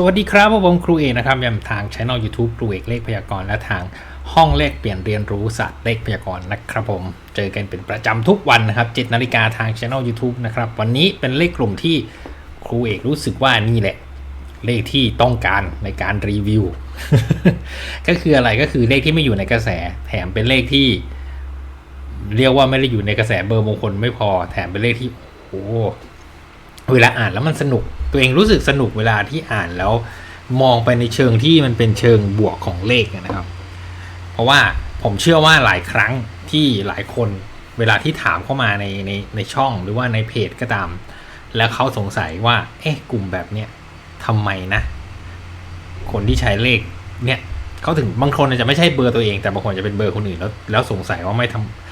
สวัสดีครับผมครูเอกนะครับยังทางช่อง YouTube ครูเอกเลขพยากรณ์และทางห้องเลขเปลี่ยนเรียนรู้ศาสตร์เลขพยากรณ์นะครับผม เจอกันเป็นประจำทุกวันนะครับ7นาฬิกาทางช่อง YouTube นะครับวันนี้เป็นเลขกลุ่มที่ครูเอกรู้สึกว่านี่แหละ เลขที่ต้องการในการรีวิว ก็คืออะไรก็คือเลขที่ไม่อยู่ในกระแส แถมเป็นเลขที่ เรียกว่าไม่ได้อยู่ในกระแสเบอร์มงคลไม่พอ แถมเป็นเลขที่โอ้เวลาอ่านแล้วมันสนุก ตัวเองรู้สึกสนุกเวลาที่อ่านแล้วมองไปในเชิงที่มันเป็นเชิงบวกของเลขนะครับ เพราะว่าผมเชื่อว่าหลายครั้งที่หลายคนเวลาที่ถามเข้ามาในในในช่องหรือว่าในเพจก็ตาม แล้วเขาสงสัยว่า เอ๊ะกลุ่มแบบเนี้ยทำไมนะ คนที่ใช้เลขเนี่ยเขาถึงบางคนอาจจะไม่ใช่เบอร์ตัวเองแต่บางคนจะเป็นเบอร์คนอื่นแล้วแล้วสงสัยว่าไม่ทำ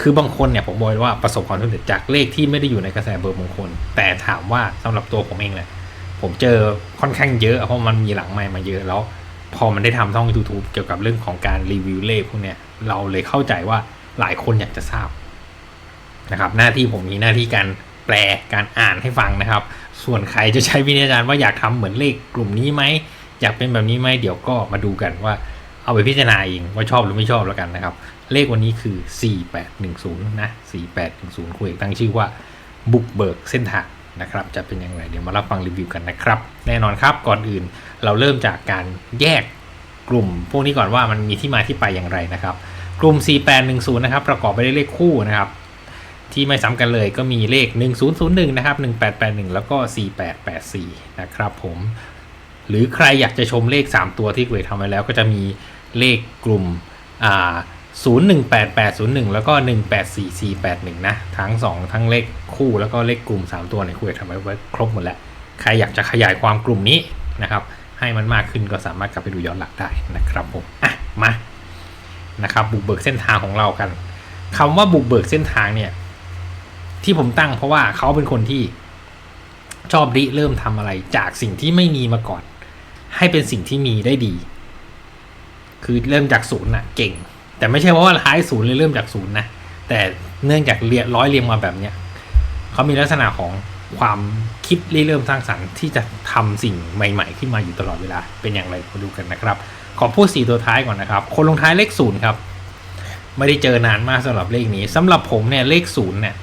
คือบางคนเนี่ยผมบอกเลยว่าประสบความสำเร็จจากเลขที่ไม่ได้อยู่ในกระแสเบอร์มงคล แต่ถามว่าสำหรับตัวผมเองเนี่ยผมเจอค่อนข้างเยอะ เพราะมันมีหลังใหม่มาเยอะแล้ว พอมันได้ทำช่อง YouTube เกี่ยวกับเรื่องของการรีวิวเลขพวกเนี้ยเราเลยเข้าใจว่าหลายคนอยากจะทราบนะครับหน้าที่ผมมีหน้าที่การแปลการอ่านให้ฟังนะครับ ส่วนใครจะใช้วิทยาจารณ์ว่าอยากทำเหมือนเลขกลุ่มนี้ไหมอยากเป็นแบบนี้ไหมเดี๋ยวก็มาดูกันว่า เอาไปพิจารณาเองว่าชอบหรือไม่ชอบแล้วกันนะครับ เลขวันนี้คือ 4810 นะ 4810คุยตั้งชื่อว่าบุกเบิกเส้นทางนะครับ จะเป็นยังไงเดี๋ยวมารับฟังรีวิวกันนะครับ แน่นอนครับก่อนอื่นเราเริ่มจากการแยกกลุ่ม พวกนี้ก่อนว่ามันมีที่มาที่ไปอย่างไรนะครับ กลุ่ม 4810 นะครับ ประกอบไปด้วยเลขคู่นะครับที่ไม่ซ้ำกันเลยก็มีเลข 1001 นะครับ 1881 แล้วก็ 4884 นะครับผม หรือใครอยากจะชมเลข 3 ตัวที่เกรดทำไว้แล้วก็จะมี เลขกลุ่มอ่า018801 แล้วก็ 184481 นะ ทั้ง 2 ทั้งเลขคู่แล้วก็เลขกลุ่ม 3 ตัวในคุยทำไว้ไว้ครบหมดแล้ว ใครอยากจะขยายความกลุ่มนี้นะครับ ให้มันมากขึ้นก็สามารถกลับไปดูย้อนหลังได้นะครับผม อะ มา นะครับ บุกเบิกเส้นทางของเรากันคำว่าบุกเบิกเส้นทางเนี่ย ที่ผมตั้งเพราะว่าเขาเป็นคนที่ชอบริเริ่มทำอะไรจากสิ่งที่ไม่มีมาก่อน ให้เป็นสิ่งที่มีได้ดี คือเริ่มจากศูนย์น่ะเก่ง แต่ไม่ใช่เพราะว่าท้ายศูนย์เลยเริ่มจากศูนย์นะแต่เนื่องจากเรียร้อยเรียงมาแบบเนี้ยเขามีลักษณะของความคิดเริ่มสร้างสรรค์ที่จะทำสิ่งใหม่ ๆ ขึ้นมาอยู่ตลอดเวลาเป็นอย่างไรมาดูกันนะครับ ขอพูดสี่ตัวท้ายก่อนนะครับ คนลงท้ายเลขศูนย์ครับ ไม่ได้เจอนานมากสำหรับเลขนี้สำหรับผมเนี่ยเลขศูนย์เนี่ย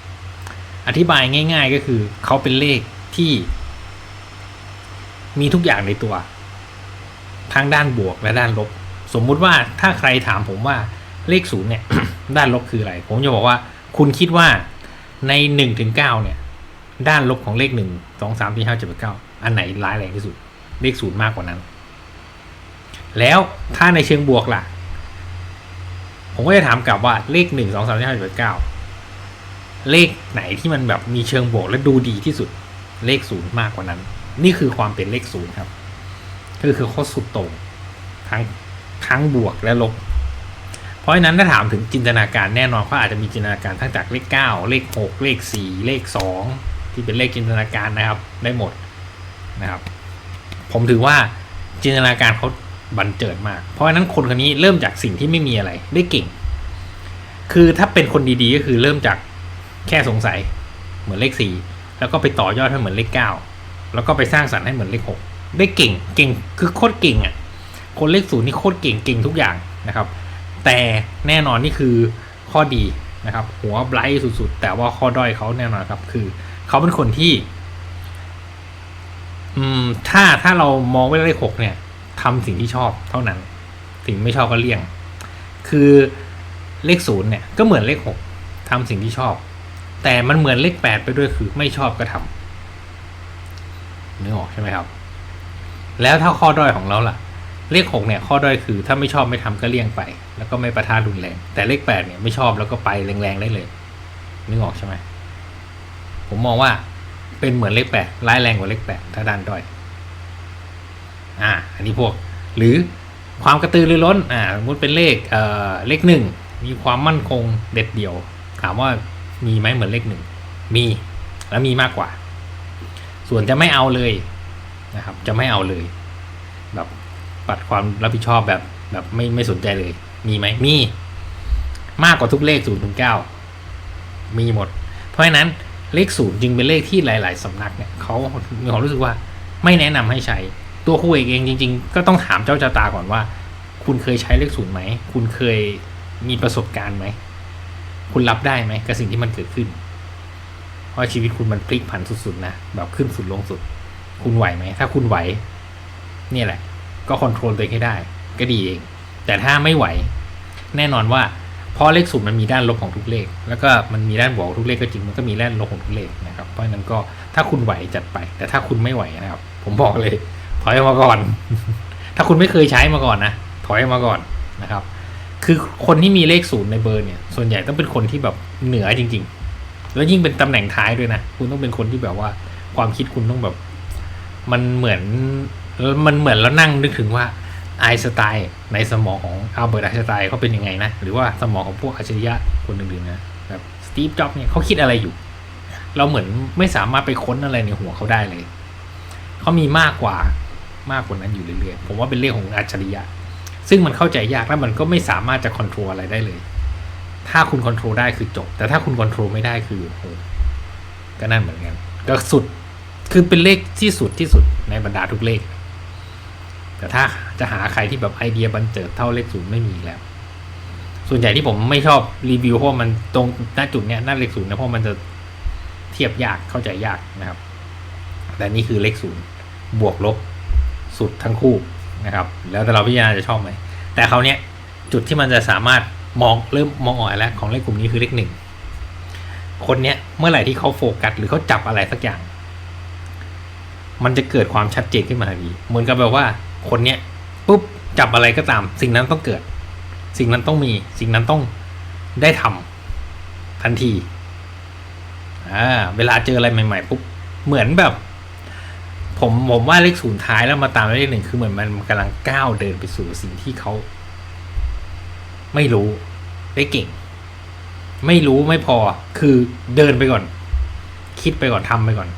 อธิบายง่าย ๆ ก็คือเขาเป็นเลขที่ มีทุกอย่างในตัว ทั้งด้านบวกและด้านลบ สมมุติว่าถ้าใครถามผมว่าเลขศูนย์เนี่ย ด้านลบคืออะไร ผมจะบอกว่า คุณคิดว่าในหนึ่งถึงเก้าเนี่ย ด้านลบของเลขหนึ่งสองสามสี่ห้าเจ็ดแปดเก้าอันไหนร้ายแรงที่สุด เลขศูนย์มากกว่านั้น แล้วถ้าในเชิงบวกล่ะ ผมก็จะถามกลับว่าเลขหนึ่งสองสามสี่ห้าเจ็ดแปดเก้าเลขไหนที่มันแบบมีเชิงบวกและดูดีที่สุด เลขศูนย์มากกว่านั้น นี่คือความเป็นเลขศูนย์ครับก็คือเขาสุดต่งทั้ง ทั้งบวกและลบ เพราะฉะนั้นถ้าถามถึงจินตนาการแน่นอนเขาอาจจะมีจินตนาการทั้งจากเลข 9 เลข 6 เลข 4 เลข 2 ที่เป็นเลขจินตนาการนะครับได้หมดนะครับ ผมถือว่าจินตนาการเขาบันเจิดมาก เพราะฉะนั้นคนคนนี้เริ่มจากสิ่งที่ไม่มีอะไรได้เก่ง คือถ้าเป็นคนดีๆก็คือเริ่มจากแค่สงสัยเหมือนเลขสี่แล้วก็ไปต่อยอดให้เหมือนเลขเก้าแล้วก็ไปสร้างสรรค์ให้เหมือนเลขหกได้เก่ง เก่ง คือโคตรเก่งอะ คนเลขศูนย์นี่โคตรเก่งเก่งทุกอย่างนะครับ แต่แน่นอนนี่คือข้อดีนะครับ หัวไบรท์สุดๆ แต่ว่าข้อด้อยเขาแน่นอนครับ คือเขาเป็นคนที่ อืม ถ้าถ้าเรามองไว้เลขหกเนี่ยทำสิ่งที่ชอบเท่านั้น สิ่งไม่ชอบก็เลี่ยง คือเลขศูนย์เนี่ยก็เหมือนเลขหกทำสิ่งที่ชอบ แต่มันเหมือนเลขแปดไปด้วยคือไม่ชอบก็ทำนึกออกใช่ไหมครับ แล้วถ้าข้อด้อยของเราล่ะ เลขหกเนี่ยข้อด้อยคือถ้าไม่ชอบไม่ทำก็เลี่ยงไป แล้วก็ไม่ประทานรุนแรง แต่เลขแปดเนี่ยไม่ชอบแล้วก็ไปแรงๆได้เลยนึกออกใช่ไหมผมมองว่าเป็นเหมือนเลขแปดร้ายแรงกว่าเลขแปดถ้าด้านด้อยอ่า อันนี้พวก หรือความกระตือรือร้นอ่าสมมติเป็นเลขเอ่อเลขหนึ่งมีความมั่นคงเด็ดเดี่ยว ถามว่ามีไหมเหมือนเลขหนึ่งมีแล้วมีมากกว่า ส่วนจะไม่เอาเลยนะครับ จะไม่เอาเลย ปัดความรับผิดชอบแบบแบบไม่ไม่สนใจเลย มีไหมมี มากกว่าทุกเลขศูนย์ถึงเก้ามีหมด เพราะฉะนั้นเลขศูนย์จึงเป็นเลขที่หลาย ๆสำนักเนี่ยเขามีความรู้สึกว่าไม่แนะนำให้ใช้ ตัวครูเอกเองจริง ๆ ก็ต้องถามเจ้าชะตาก่อนว่า คุณเคยใช้เลขศูนย์ไหม คุณเคยมีประสบการณ์ไหม คุณรับได้ไหมกับสิ่งที่มันเกิดขึ้น เพราะชีวิตคุณมันพลิกผันสุด ๆ นะ แบบขึ้นสุดลงสุด คุณไหวไหม ถ้าคุณไหวเนี่ยแหละ ก็คอนโทรลตัวเองให้ได้ ก็ดีเอง แต่ถ้าไม่ไหว แน่นอนว่าเพราะเลขศูนย์มันมีด้านลบของทุกเลข แล้วก็มันมีด้านบวกของทุกเลขก็จริงมันก็มีด้านลบของทุกเลขนะครับเพราะฉะนั้นก็ถ้าคุณไหวจัดไป แต่ถ้าคุณไม่ไหวนะครับ ผมบอกเลย ถอยออกมาก่อน ถ้าคุณไม่เคยใช้มาก่อนนะถอยออกมาก่อนนะครับ คือคนที่มีเลขศูนย์ในเบอร์เนี่ย ส่วนใหญ่ต้องเป็นคนที่แบบเหนือจริง ๆ แล้วยิ่งเป็นตำแหน่งท้ายด้วยนะคุณต้องเป็นคนที่แบบว่าความคิดคุณต้องแบบ มันเหมือน มันเหมือนเรานั่งนึกถึงว่าไอสไตน์ในสมองของอัลเบิร์ตไอสไตน์เขาเป็นยังไงนะ หรือว่าสมองของพวกอัจฉริยะคนอื่นๆนะแบบสตีฟจ็อบเนี่ยเขาคิดอะไรอยู่ เราเหมือนไม่สามารถไปค้นอะไรในหัวเขาได้เลยเขามีมากกว่ามากกว่านั้นอยู่เรื่อยๆ ผมว่าเป็นเรื่องของอัจฉริยะ ซึ่งมันเข้าใจยากและมันก็ไม่สามารถจะควบคุมอะไรได้เลย ถ้าคุณควบคุมได้คือจบ แต่ถ้าคุณควบคุมไม่ได้คือโหก็นั่นเหมือนกันก็สุด คือเป็นเลขที่สุดที่สุดในบรรดาทุกเลข แต่ถ้าจะหาใครที่แบบไอเดียบันเจิดเท่าเลขศูนย์ไม่มีแล้ว ส่วนใหญ่ที่ผมไม่ชอบรีวิวเพราะมันตรงหน้าจุดเนี้ยหน้าเลขศูนย์นะเพราะมันจะเทียบยากเข้าใจยากนะครับ แต่นี่คือเลขศูนย์บวกลบสุดทั้งคู่นะครับ แล้วแต่เราพิจารณาจะชอบไหมแต่เขาเนี้ยจุดที่มันจะสามารถมองเริ่มมองออกแล้วของเลขกลุ่มนี้คือเลขหนึ่งคนเนี้ยเมื่อไหร่ที่เขาโฟกัสหรือเขาจับอะไรสักอย่าง มันจะเกิดความชัดเจนขึ้นมาทันทีเหมือนกับแบบว่า คนเนี้ยปุ๊บจับอะไรก็ตาม สิ่งนั้นต้องเกิด สิ่งนั้นต้องมี สิ่งนั้นต้องได้ทำทันทีอ่าเวลาเจออะไรใหม่ๆปุ๊บเหมือนแบบ ผมผมว่าเลขศูนย์ท้ายแล้วมาตามเลขหนึ่งคือเหมือนมันกำลังก้าวเดินไปสู่สิ่งที่เขาไม่รู้ได้เก่ง ไม่รู้ไม่พอคือเดินไปก่อน คิดไปก่อนทำไปก่อน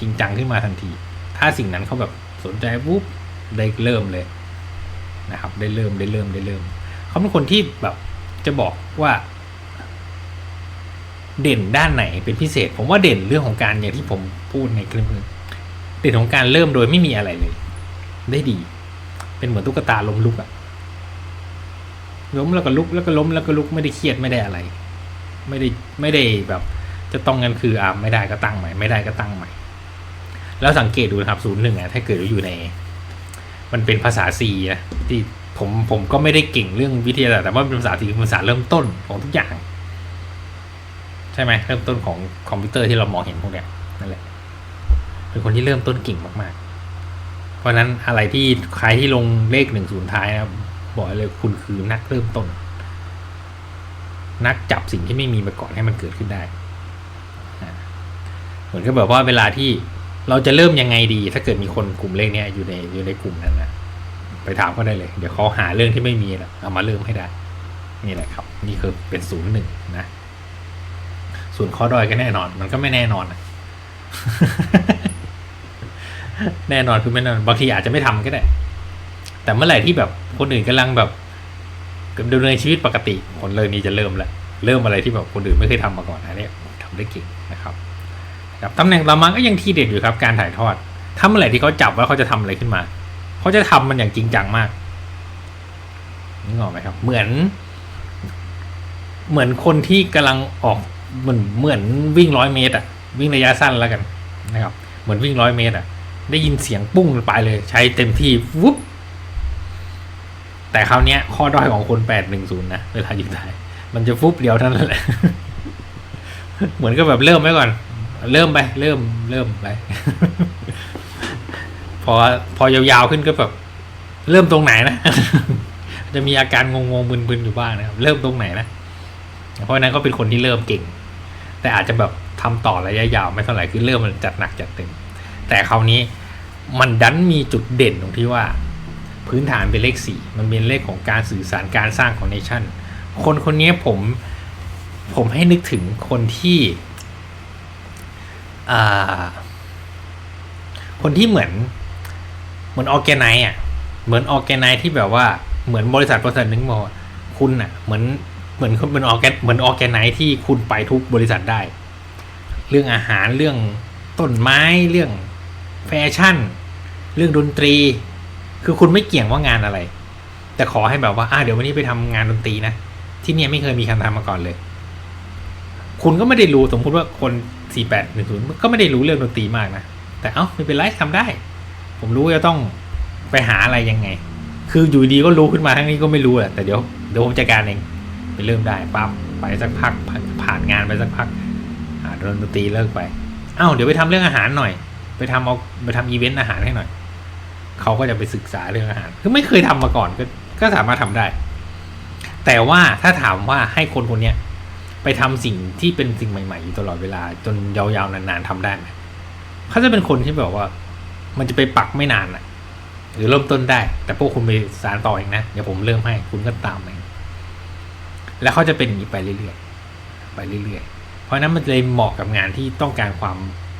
จริงจังขึ้นมาทันที ถ้าสิ่งนั้นเขาแบบสนใจปุ๊บ ได้เริ่มเลยนะครับ ได้เริ่มได้เริ่มได้เริ่ม เขาเป็นคนที่แบบจะบอกว่า เด่นด้านไหนเป็นพิเศษ ผมว่าเด่นเรื่องของการอย่างที่ผมพูดในคลิปนี้เด่นของการเริ่มโดยไม่มีอะไรเลย ได้ดี เป็นเหมือนตุ๊กตาล้มลุกอะล้มแล้วก็ลุกแล้วก็ล้มแล้วก็ลุกไม่ได้เครียดไม่ได้อะไร ไม่ได้ไม่ได้แบบ จะต้องกันคืออ่าไม่ได้ก็ตั้งใหม่ ไม่ได้ก็ตั้งใหม่ แล้วสังเกตดูนะครับศูนย์หนึ่งอะถ้าเกิดว่าอยู่ใน มันเป็นภาษา C นะที่ผมผมก็ไม่ได้เก่งเรื่องวิทยาศาสตร์แต่ว่าเป็นภาษา C คือภาษาเริ่มต้นของทุกอย่าง ใช่ไหมเริ่มต้นของคอมพิวเตอร์ที่เรามองเห็นพวกเนี้ยนั่นแหละเป็นคนที่เริ่มต้นเก่งมากๆ เพราะฉะนั้นอะไรที่ใครที่ลงเลขหนึ่งศูนย์ท้ายนะครับบอกเลยคุณคือนักเริ่มต้น นักจับสิ่งที่ไม่มีมาก่อนให้มันเกิดขึ้นได้เหมือนกับแบบว่าเวลาที่เราจะเริ่มยังไงดี ถ้าเกิดมีคนกลุ่มเลขเนี้ยอยู่ในอยู่ในกลุ่มนั้นนะ ไปถามเขาได้เลย เดี๋ยวเขาหาเรื่องที่ไม่มีนะเอามาเริ่มให้ได้ นี่แหละครับ นี่คือเป็นศูนย์หนึ่งนะศูนย์ข้อด้อยก็แน่นอน มันก็ไม่แน่นอนอะแน่นอนคือไม่แน่นอนบางทีอาจจะไม่ทำก็ได้ แต่เมื่อไหร่ที่แบบคนอื่นกำลังแบบดำเนินชีวิตปกติคนเลยนี้จะเริ่มแล้วเริ่มอะไรที่แบบคนอื่นไม่เคยทำมาก่อนอันนี้ทำได้เก่งนะครับครับตำแหน่งต่อมาก็ยังทีเด็ดอยู่ครับ การถ่ายทอดถ้าเมื่อไหร่ที่เขาจับว่าเขาจะทำอะไรขึ้นมา เขาจะทำมันอย่างจริงจังมากนึกออกไหมครับ เหมือน เหมือนคนที่กำลังออกเหมือนเหมือนวิ่งร้อยเมตรอะวิ่งระยะสั้นแล้วกันนะครับ เหมือนวิ่งร้อยเมตรอะได้ยินเสียงปุ้งไปเลย ใช้เต็มที่วุบแต่คราวนี้ข้อด้อยของคนแปดหนึ่งศูนย์นะเวลายิงได้มันจะฟุบเดียวเท่านั้นแหละ เหมือนกับแบบเริ่มไว้ก่อน เริ่มไป เริ่มเริ่มไป พอพอยาวๆขึ้นก็แบบเริ่มตรงไหนนะ จะมีอาการงงๆมึนๆอยู่บ้างนะครับ เริ่มตรงไหนนะ เพราะนั้นก็เป็นคนที่เริ่มเก่ง แต่อาจจะแบบทำต่อระยะยาวไม่เท่าไหร่คือเริ่มมันจัดหนักจัดเต็ม แต่คราวนี้มันดันมีจุดเด่นตรงที่ว่า พื้นฐานเป็นเลขสี่มันเป็นเลขของการสื่อสารการสร้างของเนชั่น คนคนนี้ผมผมให้นึกถึงคนที่อ่าคนที่เหมือน เหมือนออแกไนอะ เหมือนออแกไนที่แบบว่าเหมือนบริษัทบริษัทหนึ่งบอกว่าคุณอะ เหมือนเหมือนเหมือนออแกเหมือนออแกไนที่คุณไปทุกบริษัทได้ เรื่องอาหารเรื่องต้นไม้เรื่องแฟชั่น เรื่องดนตรี คือคุณไม่เกี่ยงว่างานอะไร แต่ขอให้แบบว่าอ่าเดี๋ยววันนี้ไปทำงานดนตรีนะที่เนี่ยไม่เคยมีใครทำมาก่อนเลย คุณก็ไม่ได้รู้สมมติว่าคนสี่แปดหนึ่งศูนย์ก็ไม่ได้รู้เรื่องดนตรีมากนะ แต่เอ้าไม่เป็นไรทำได้ ผมรู้ว่าจะต้องไปหาอะไรยังไง คืออยู่ดีก็รู้ขึ้นมาทั้งนี้ก็ไม่รู้แหละแต่เดี๋ยวเดี๋ยวผมจัดการเองไปเริ่มได้ปั๊บไปสักพักผ่านงานไปสักพักอ่าดนตรีเลิกไปเอ้าเดี๋ยวไปทำเรื่องอาหารหน่อย ไปทำเอาไปทำอีเวนต์อาหารให้หน่อยเขาก็จะไปศึกษาเรื่องอาหาร คือไม่เคยทำมาก่อนก็ก็สามารถทำได้ แต่ว่าถ้าถามว่าให้คนคนเนี้ยไปทำสิ่งที่เป็นสิ่งใหม่ๆอยู่ตลอดเวลา จนยาวๆนานๆทำได้ไหมเขาจะเป็นคนที่แบบว่า มันจะไปปักไม่นานอะหรือเริ่มต้นได้ แต่พวกคุณไปสารต่อเองนะ เดี๋ยวผมเริ่มให้คุณก็ตามเองแล้วเขาจะเป็นอย่างนี้ไปเรื่อยๆไปเรื่อยๆ เพราะนั้นมันเลยเหมาะกับงานที่ต้องการความ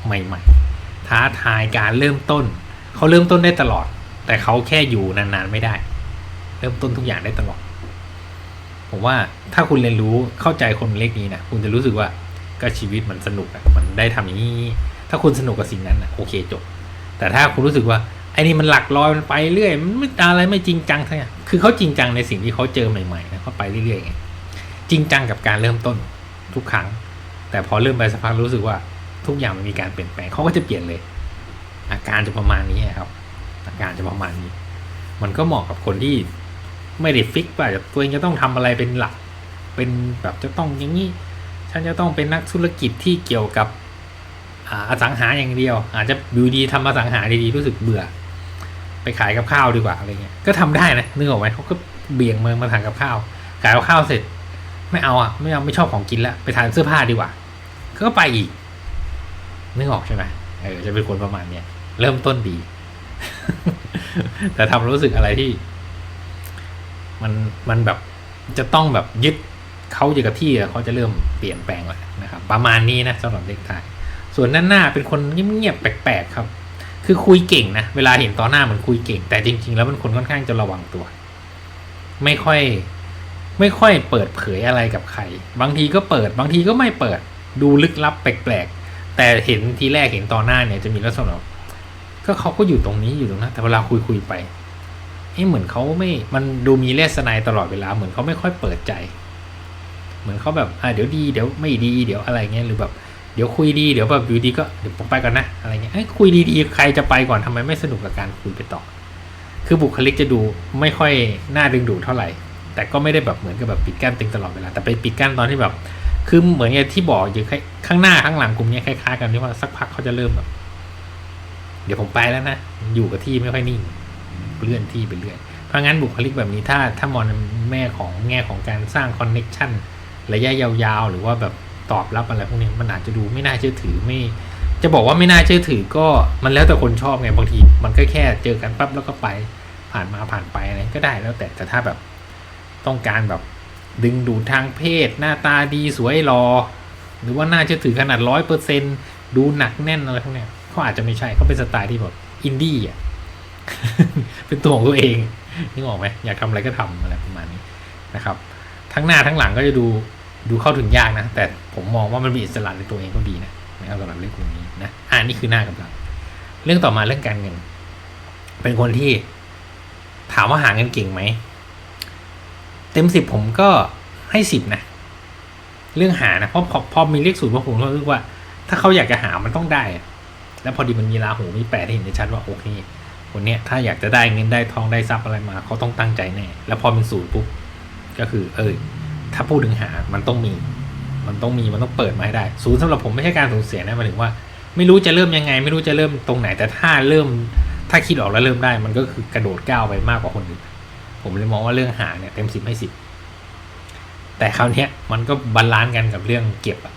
ใหม่ๆ ท้าทายการเริ่มต้น เขาเริ่มต้นได้ตลอด แต่เขาแค่อยู่นานๆไม่ได้ เริ่มต้นทุกอย่างได้ตลอด ผมว่าถ้าคุณเรียนรู้เข้าใจคนเลขนี้นะคุณจะรู้สึกว่าก็ชีวิตมันสนุกอะมันได้ทำอย่างนี้ ถ้าคุณสนุกกับสิ่งนั้นนะโอเคจบ แต่ถ้าคุณรู้สึกว่าไอ้นี่มันหลักลอยมันไปเรื่อยมันไม่อะไรไม่จริงจังทั้งนั้นคือเขาจริงจังในสิ่งที่เขาเจอใหม่ๆนะเขาไปเรื่อยๆไงจริงจังกับการเริ่มต้นทุกครั้ง แต่พอเริ่มไปสักพักรู้สึกว่าทุกอย่างมันมีการเปลี่ยนแปลงเขาก็จะเปลี่ยนเลย อาการจะประมาณนี้ครับ อาการจะประมาณนี้ มันก็เหมาะกับคนที่ไม่ได้ฟิกว่าตัวเองจะต้องทำอะไรเป็นหลัก เป็นแบบจะต้องอย่างนี้ฉันจะต้องเป็นนักธุรกิจที่เกี่ยวกับ อาสังหาอย่างเดียว อาจจะอยู่ดีทำอสังหาดีๆรู้สึกเบื่อ ไปขายกับข้าวดีกว่าอะไรเงี้ยก็ทำได้นะนึกออกไหมเขาก็เบี่ยงเมืองมาทานกับข้าวขายกับข้าวเสร็จ ไม่เอาอะไม่เอาไม่ชอบของกินแล้วไปทานเสื้อผ้าดีกว่า ก็ไปอีกนึกออกใช่ไหมเออจะเป็นคนประมาณเนี้ยเริ่มต้นดี แต่ทำรู้สึกอะไรที่ มันมันแบบจะต้องแบบยึดเขาอยู่กับที่เขาจะเริ่มเปลี่ยนแปลงแหล้วนะครับ ประมาณนี้นะสำหรับเด็กไทย ส่วนด้านหน้าเป็นคนเงียบๆแปลกๆครับ คือคุยเก่งนะเวลาเห็นต่อหน้าเหมือนคุยเก่ง แต่จริง ๆ แล้วมันคนค่อนข้างจะระวังตัว ไม่ค่อย ไม่ค่อยเปิดเผยอะไรกับใคร บางทีก็เปิด บางทีก็ไม่เปิด ดูลึกลับแปลกๆ แต่เห็นทีแรกเห็นต่อหน้าเนี่ยจะมีลักษณะก็เขาก็อยู่ตรงนี้อยู่ตรงนั้นแต่เวลาคุยคุยๆไปเอ้เหมือนเขาไม่ มันดูมีเลสไนตลอดเวลา เหมือนเขาไม่ค่อยเปิดใจ เหมือนเขาแบบ อ่าเดี๋ยวดี เดี๋ยวไม่ดี เดี๋ยวอะไรเงี้ย หรือแบบ เดี๋ยวคุยดีเดี๋ยวแบบอยู่ดีก็เดี๋ยวผมไปก่อนนะอะไรเงี้ยเอ้ยคุยดีๆใครจะไปก่อนทำไมไม่สนุกกับการคุยไปต่อ คือบุคลิกจะดูไม่ค่อยน่าดึงดูดเท่าไหร่ แต่ก็ไม่ได้แบบเหมือนกับแบบปิดกั้นตึงตลอดเวลาแต่ไปปิดกั้นตอนที่แบบคือเหมือนอย่างที่บอกอยู่ข้างหน้าข้างหลังกลุ่มนี้คล้ายๆกันที่ว่าสักพักเขาจะเริ่มแบบ เดี๋ยวผมไปแล้วนะอยู่กับที่ไม่ค่อยนิ่งเลื่อนที่ไปเรื่อยเพราะงั้นบุคลิกแบบนี้ถ้าถ้ามองในแม่ของแง่ของการสร้างคอนเน็กชันระยะยาวๆหรือว่าแบบ ตอบรับอะไรพวกนี้มันอาจจะดูไม่น่าเชื่อถือไม่ จะบอกว่าไม่น่าเชื่อถือก็มันแล้วแต่คนชอบไงบางที มันก็แค่เจอกันปั๊บแล้วก็ไปผ่านมาผ่านไปอะไรก็ได้แล้วแต่แต่ถ้าแบบต้องการแบบดึงดูดทางเพศ หน้าตาดีสวยรอ หรือว่าน่าเชื่อถือขนาดร้อยเปอร์เซนดูหนักแน่นอะไรพวกเนี้ยเขาอาจจะไม่ใช่เขาเป็นสไตล์ที่แบบอินดี้อะเป็นตัวของตัวเองนึกออกไหมอยากทำอะไรก็ทำอะไรประมาณนี้นะครับ ทั้งหน้าทั้งหลังก็จะดู ดูเข้าถึงยากนะ แต่ผมมองว่ามันมีอิสระในตัวเองก็ดีนะนะครับสำหรับเรื่องพวกนี้นะอ่านี่คือหน้ากำลังเรื่องต่อมาเรื่องการเงิน เป็นคนที่ถามว่าหาเงินเก่งไหม เต็มสิบผมก็ให้สิบนะ เรื่องหานะเพราะพอพอมีเลขศูนย์ผมก็รู้ว่า ถ้าเขาอยากจะหามันต้องได้ แล้วพอดีมันมีราหูมีแปดที่เห็นได้ชัดว่าโอเคคนเนี้ยถ้าอยากจะได้เงินได้ทองได้ทรัพย์อะไรมาเขาต้องตั้งใจแน่แล้วพอเป็นศูนย์ปุ๊บก็คือ เออ ถ้าพูดถึงหา มันต้องมี มันต้องมี มันต้องเปิดมาให้ได้ ศูนย์สำหรับผมไม่ใช่การสูญเสียนะหมายถึงว่า ไม่รู้จะเริ่มยังไง ไม่รู้จะเริ่มตรงไหน แต่ถ้าเริ่ม ถ้าคิดออกแล้วเริ่มได้ มันก็คือกระโดดก้าวไปมากกว่าคนอื่น ผมเลยมองว่าเรื่องหาเนี่ยเต็มสิบให้สิบ แต่คราวนี้มันก็บาลานซ์กันกับเรื่องเก็บอะ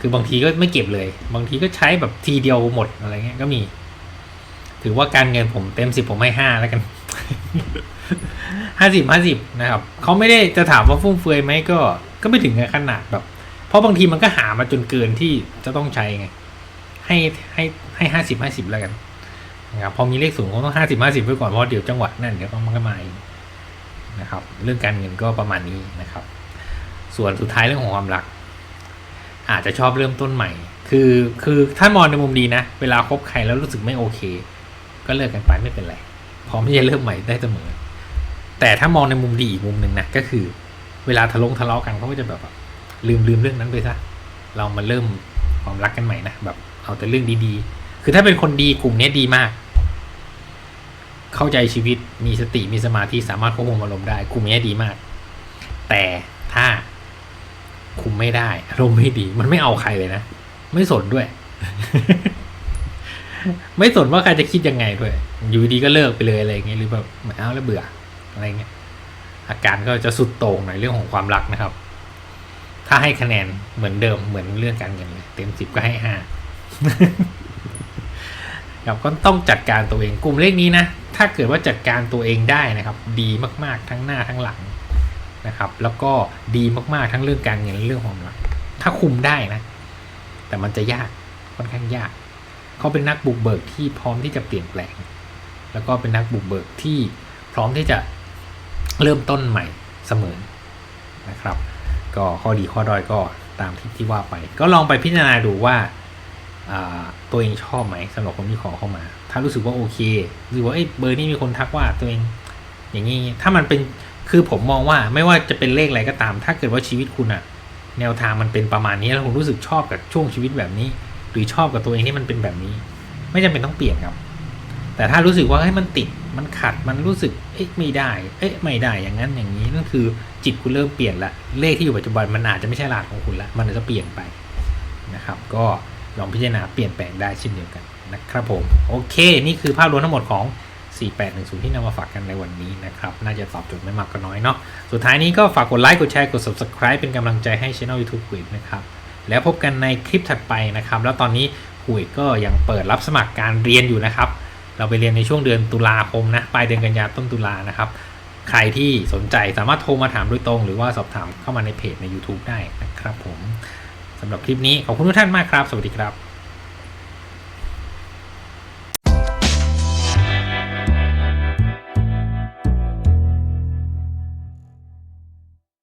คือบางทีก็ไม่เก็บเลย บางทีก็ใช้แบบทีเดียวหมดอะไรเงี้ยก็มี ถือว่าการเงินผมเต็มสิบผมให้ห้าแล้วกัน ห้าสิบห้าสิบนะครับเขาไม่ได้จะถามว่าฟุ่มเฟือยไหมก็ก็ไม่ถึงขนาดแบบ เพราะบางทีมันก็หามาจนเกินที่จะต้องใช้ไง ให้ให้ให้ห้าสิบห้าสิบแล้วกันนะครับพอมีเลขสูงก็ต้องห้าสิบห้าสิบไว้ก่อนเพราะเดี๋ยวจังหวะนั่นเดี๋ยวก็มันก็มาเองนะครับ เรื่องการเงินก็ประมาณนี้นะครับ ส่วนสุดท้ายเรื่องของความรัก อาจจะชอบเริ่มต้นใหม่ คือคือถ้ามองในมุมดีนะ เวลาคบใครแล้วรู้สึกไม่โอเค ก็เลิกกันไปไม่เป็นไรพร้อมที่จะเริ่มใหม่ได้เสมอ แต่ถ้ามองในมุมดีอีกมุมหนึ่งนะก็คือ เวลาทะเลาะทะเลาะกันเขาก็จะแบบลืมลืมเรื่องนั้นไปซะเรามาเริ่มความรักกันใหม่นะแบบเอาแต่เรื่องดีๆ คือถ้าเป็นคนดีกลุ่มนี้ดีมาก เข้าใจชีวิตมีสติมีสมาธิสามารถควบคุมอารมณ์ได้กลุ่มนี้ดีมาก แต่ถ้าคุมไม่ได้อารมณ์ไม่ดี มันไม่เอาใครเลยนะ ไม่สนด้วย ไม่สนว่าใครจะคิดยังไงด้วย อยู่ดีก็เลิกไปเลยอะไรอย่างเงี้ยหรือแบบไม่เอาแล้วเบื่อ อะไรเงี้ยอาการก็จะสุดโต่งในเรื่องของความรักนะครับ ถ้าให้คะแนนเหมือนเดิมเหมือนเรื่องการเงินเลยเต็มสิบก็ให้ห้าครับก็ต้องจัดการตัวเองกลุ่มเลขนี้นะถ้าเกิดว่าจัดการตัวเองได้นะครับ ดีมากๆทั้งหน้าทั้งหลังนะครับ แล้วก็ดีมากๆทั้งเรื่องการเงินและเรื่องความรักถ้าคุมได้นะ แต่มันจะยากค่อนข้างยาก เขาเป็นนักบุกเบิกที่พร้อมที่จะเปลี่ยนแปลง แล้วก็เป็นนักบุกเบิกที่พร้อมที่จะ เริ่มต้นใหม่เสมอนะครับ ก็ข้อดีข้อด้อยก็ตามที่ที่ว่าไป ก็ลองไปพิจารณาดูว่าตัวเองชอบไหมสำหรับคนที่ขอเข้ามา ถ้ารู้สึกว่าโอเครู้สึกว่าเอ้เบอร์นี้มีคนทักว่าตัวเอง อย่างนี้ถ้ามันเป็นคือผมมองว่าไม่ว่าจะเป็นเลขอะไรก็ตาม ถ้าเกิดว่าชีวิตคุณอะแนวทางมันเป็นประมาณนี้แล้วคุณรู้สึกชอบกับช่วงชีวิตแบบนี้ หรือชอบกับตัวเองที่มันเป็นแบบนี้ ไม่จำเป็นต้องเปลี่ยนครับ แต่ถ้ารู้สึกว่าเฮ้มันติด มันขัดมันรู้สึกเอ๊ะไม่ได้เอ๊ะไม่ได้อย่างนั้นอย่างนี้นั่นคือจิตคุณเริ่มเปลี่ยนละเลขที่อยู่ปัจจุบันมันอาจจะไม่ใช่รหัสของคุณละมันอาจจะเปลี่ยนไปนะครับ ก็ลองพิจารณาเปลี่ยนแปลงได้เช่นเดียวกันนะครับผมโอเค นี่คือภาพรวมทั้งหมดของ 4810 ที่นำมาฝากกันในวันนี้นะครับ น่าจะตอบโจทย์ไม่มากก็น้อยเนาะสุดท้ายนี้ก็ฝากกดไลค์กดแชร์กด subscribe เป็นกำลังใจให้ช่อง YouTube คุยนะครับแล้วพบกันในคลิปถัดไปนะครับ แล้วตอนนี้คุยก็ยังเปิดรับสมัครการเรียนอยู่นะครับ เราไปเรียนในช่วงเดือนตุลาคมนะปลายเดือนกันยาต้นตุลานะครับ ใครที่สนใจสามารถโทรมาถามโดยตรง หรือว่าสอบถามเข้ามาในเพจใน YouTube ได้นะครับผมสำหรับคลิปนี้ขอบคุณทุกท่านมากครับ สวัสดีครับ